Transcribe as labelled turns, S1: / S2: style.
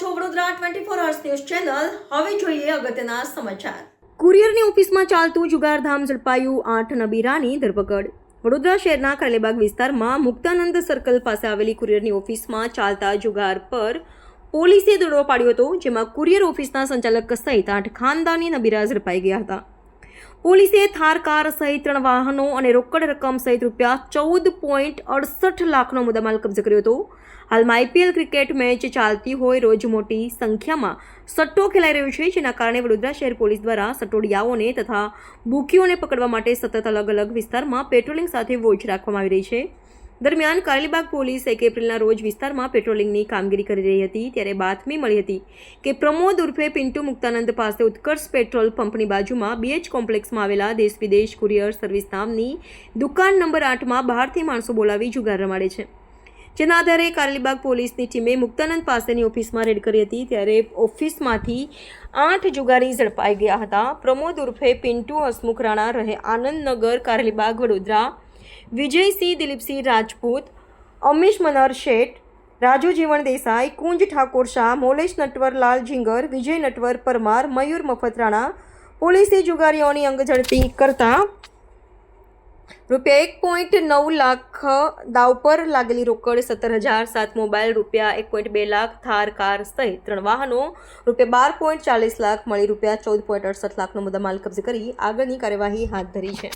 S1: છો Vadodara twenty four hours news channel હવે જોઈએ અગત્યના સમાચાર.
S2: કુરિયરની ઓફિસમાં ચાલતું જુગારધામ ઝડપાયું આઠ નબીરાની ધરપકડ. વડોદરા શહેરના કારેલીબાગ વિસ્તારમાં મુક્તાનંદ સર્કલ પાસે આવેલી કુરિયરની ઓફિસમાં ચાલતા જુગાર પર પોલીસે દોડો પાડ્યો હતો, જેમાં કુરિયર ઓફિસના સંચાલક સહિત આઠ ખાનદાની નબીરા ઝડપાઈ ગયા હતા. પોલીસે થાર કાર સહિત ત્રણ વાહનો અને રોકડ રકમ સહિત રૂપિયા ચૌદ પોઈન્ટ અડસઠ લાખનો મુદ્દામાલ કબજે કર્યો હતો. હાલમાં આઈપીએલ ક્રિકેટ મેચ ચાલતી હોય રોજ મોટી સંખ્યામાં સટ્ટો ખેલાઈ રહ્યો છે, જેના કારણે વડોદરા શહેર પોલીસ દ્વારા સટોડિયાઓને તથા બુકીઓને પકડવા માટે સતત અલગ અલગ વિસ્તારમાં પેટ્રોલિંગ સાથે વોચ રાખવામાં આવી રહી છે. દરમિયાન કારેલીબાગ પોલીસ એક એપ્રિલના રોજ વિસ્તારમાં પેટ્રોલિંગની કામગીરી કરી રહી હતી, ત્યારે બાતમી મળી હતી કે પ્રમોદ ઉર્ફે પિન્ટુ મુક્તાનંદ પાસે ઉત્કર્ષ પેટ્રોલ પંપની બાજુમાં બીએચ કોમ્પ્લેક્સમાં આવેલા દેશ વિદેશ કુરિયર સર્વિસ નામની દુકાન નંબર આઠમાં બહારથી માણસો બોલાવી જુગાર રમાડે છે. જેના આધારે કારેલીબાગ પોલીસની ટીમે મુક્તાનંદ પાસેની ઓફિસમાં રેડ કરી હતી, ત્યારે ઓફિસમાંથી આઠ જુગારી ઝડપાઈ ગયા હતા. પ્રમોદ ઉર્ફે પિન્ટુ હસમુખ રાણા રહે આનંદનગર, કારેલીબાગ, વડોદરા વિજયસિંહ દિલીપસિંહ રાજપૂત, અમીશ મનહર શેઠ રાજુ જીવણ દેસાઈ, કુંજ ઠાકોર શાહ, મોલેશ નટવરલાલ ઝીંગર, વિજય નટવર, પરમાર, મયુર મફતરાણા પોલીસે જુગારીઓની અંગ ઝડપી કરતા રૂપિયા એક પોઈન્ટ નવ લાખ દાવ પર લાગેલી રોકડ સત્તર હજાર સાત મોબાઈલ રૂપિયા એક પોઈન્ટ બે લાખ થાર કાર સહિત ત્રણ વાહનો રૂપિયા બાર પોઈન્ટ ચાલીસ લાખ મળી રૂપિયા ચૌદ પોઈન્ટ અડસઠ લાખનો મુદ્દામાલ કબજે કરી આગળની કાર્યવાહી હાથ ધરી છે.